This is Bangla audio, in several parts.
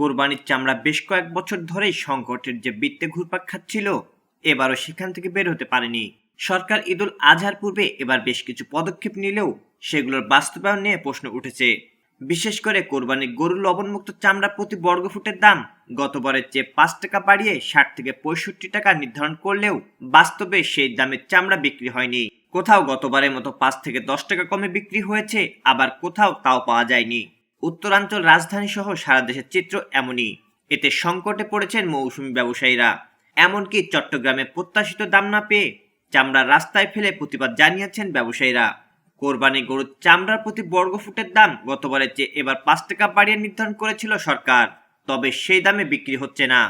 কোরবানির চামড়া বেশ কয়েক বছর ধরেই সংকটের যে বৃত্তে ঘুরপাক খাচ্ছিল, এবারও সেখান থেকে বের হতে পারেনি। সরকার ঈদুল আজহার পূর্বে এবার বেশ কিছু পদক্ষেপ নিলেও সেগুলোর বাস্তবায়ন নিয়ে প্রশ্ন উঠেছে। বিশেষ করে কোরবানির গরুর লবণমুক্ত চামড়া প্রতি বর্গফুটের দাম গতবারের চেয়ে পাঁচ টাকা বাড়িয়ে ষাট থেকে পঁয়ষট্টি টাকা নির্ধারণ করলেও বাস্তবে সেই দামের চামড়া বিক্রি হয়নি। কোথাও গতবারের মতো পাঁচ থেকে দশ টাকা কমে বিক্রি হয়েছে, আবার কোথাও তাও পাওয়া যায়নি। উত্তরাঞ্চল রাজধানী সহ সারা দেশের চিত্র এমনই। এতে সংকটে পড়েছেন মৌসুমী ব্যবসায়ীরা। এমনকি চট্টগ্রামে প্রত্যাশিত দাম না পেয়ে চামড়া রাস্তায় ফেলে প্রতিবাদ জানিয়েছেন ব্যবসায়ীরা। কোরবানি গরুর চামড়ার প্রতি বর্গফুটের দাম গতবারের চেয়ে এবার পাঁচ টাকা বাড়িয়ে নির্ধারণ করেছিল সরকার। তবে সেই দামে বিক্রি হচ্ছে না।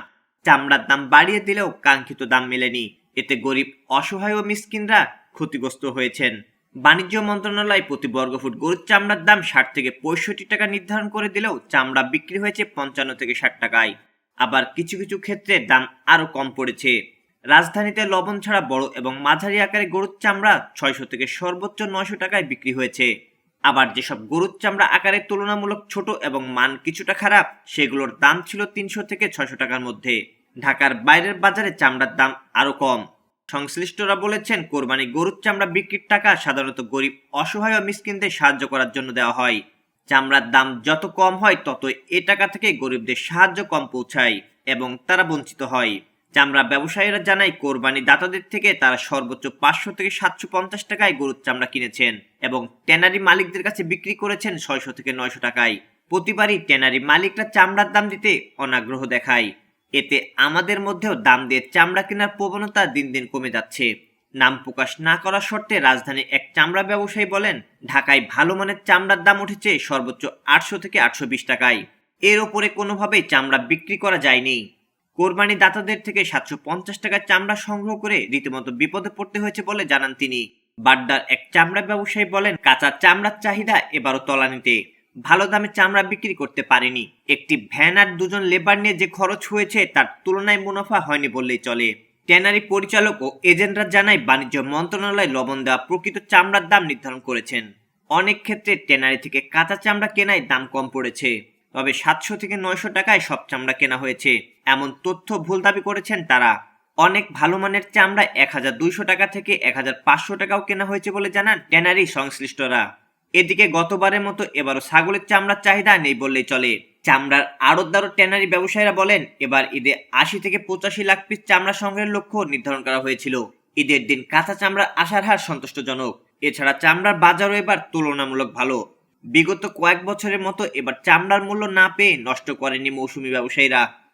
চামড়ার দাম বাড়িয়ে দিলেও কাঙ্ক্ষিত দাম মেলেনি। এতে গরিব, অসহায় ও মিসকিনরা ক্ষতিগ্রস্ত হয়েছেন। বাণিজ্য মন্ত্রণালয় প্রতি বর্গফুট গরুর চামড়ার দাম ষাট থেকে পঁয়ষট্টি টাকা নির্ধারণ করে দিলেও চামড়া বিক্রি হয়েছে পঞ্চান্ন থেকে ষাট টাকায়। আবার কিছু কিছু ক্ষেত্রে দাম আরও কম পড়েছে। রাজধানীতে লবণ ছাড়া বড় এবং মাঝারি আকারে গরুর চামড়া ছয়শো থেকে সর্বোচ্চ নয়শো টাকায় বিক্রি হয়েছে। আবার যেসব গরুর চামড়া আকারে তুলনামূলক ছোট এবং মান কিছুটা খারাপ, সেগুলোর দাম ছিল তিনশো থেকে ছয়শো টাকার মধ্যে। ঢাকার বাইরের বাজারে চামড়ার দাম আরও কম। সংশ্লিষ্টরা বলেছেন, কোরবানি গরুর চামড়া বিক্রির টাকা সাধারণত গরিব, অসহায় ও মিসকিনদের সাহায্য করার জন্য দেওয়া হয়। চামড়ার দাম যত কম হয়, তত এ টাকা থেকে গরিবদের সাহায্য কম পৌঁছায় এবং তারা বঞ্চিত হয়। চামড়া ব্যবসায়ীরা জানায় কোরবানি দাতাদের থেকে তারা সর্বোচ্চ পাঁচশো থেকে সাতশো পঞ্চাশ টাকায় গরুর চামড়া কিনেছেন এবং ট্যানারি মালিকদের কাছে বিক্রি করেছেন ছয়শো থেকে নয়শো টাকায়। প্রতিবারই ট্যানারি মালিকরা চামড়ার দাম দিতে অনাগ্রহ দেখায়। এতে আমাদের মধ্যেও দাম দিয়ে চামড়া কেনার প্রবণতা দিন দিন কমে যাচ্ছে। নাম প্রকাশ না করার শর্তে রাজধানীর এক চামড়া ব্যবসায়ী বলেন, ঢাকায় ভালো মানের চামড়ার দাম উঠেছে সর্বোচ্চ আটশো থেকে আটশো বিশ টাকায়। এর ওপরে কোনোভাবেই চামড়া বিক্রি করা যায়নি। কোরবানি দাতাদের থেকে সাতশো পঞ্চাশ টাকার চামড়া সংগ্রহ করে রীতিমতো বিপদে পড়তে হয়েছে বলে জানান তিনি। বাড্ডার এক চামড়া ব্যবসায়ী বলেন, কাঁচা চামড়ার চাহিদা এবারও তলানিতে। ভালো দামে চামড়া বিক্রি করতে পারেনি। একটি ভ্যান আর দুজন লেবার নিয়ে যে খরচ হয়েছে, তার তুলনায় মুনাফা হয়নি বললেই চলে। ট্যানারি পরিচালক ও এজেন্টরা জানায়, বাণিজ্য মন্ত্রণালয় লবণ দেওয়া প্রকৃত চামড়ার দাম নির্ধারণ করেছেন। অনেক ক্ষেত্রে ট্যানারি থেকে কাঁচা চামড়া কেনায় দাম কম পড়েছে, তবে সাতশো থেকে নয়শো টাকায় সব চামড়া কেনা হয়েছে। এমন তথ্য ভুল দাবি করেছেন তারা। অনেক ভালো মানের চামড়া এক হাজার দুইশো টাকা থেকে এক হাজার পাঁচশো টাকাও কেনা হয়েছে বলে জানান ট্যানারি সংশ্লিষ্টরা। এদিকে গতবারের মতো এবারও ছাগলের চামড়ার চাহিদা নেই বললেই চলে। চামড়ার আড়তদার ও ট্যানারি ব্যবসায়ীরা বলেন, এবার ঈদে আশি থেকে পঁচাশি লাখ পিস চামড়া সংগ্রহের লক্ষ্য নির্ধারণ করা হয়েছিল। ঈদের দিন কাঁচা চামড়ার আসার হার সন্তুষ্টজনক। এছাড়া চামড়ার বাজারও এবার তুলনামূলক ভালো। বিগত কয়েক বছরের মতো এবার চামড়ার মূল্য না পেয়ে নষ্ট করেনি মৌসুমী ব্যবসায়ীরা।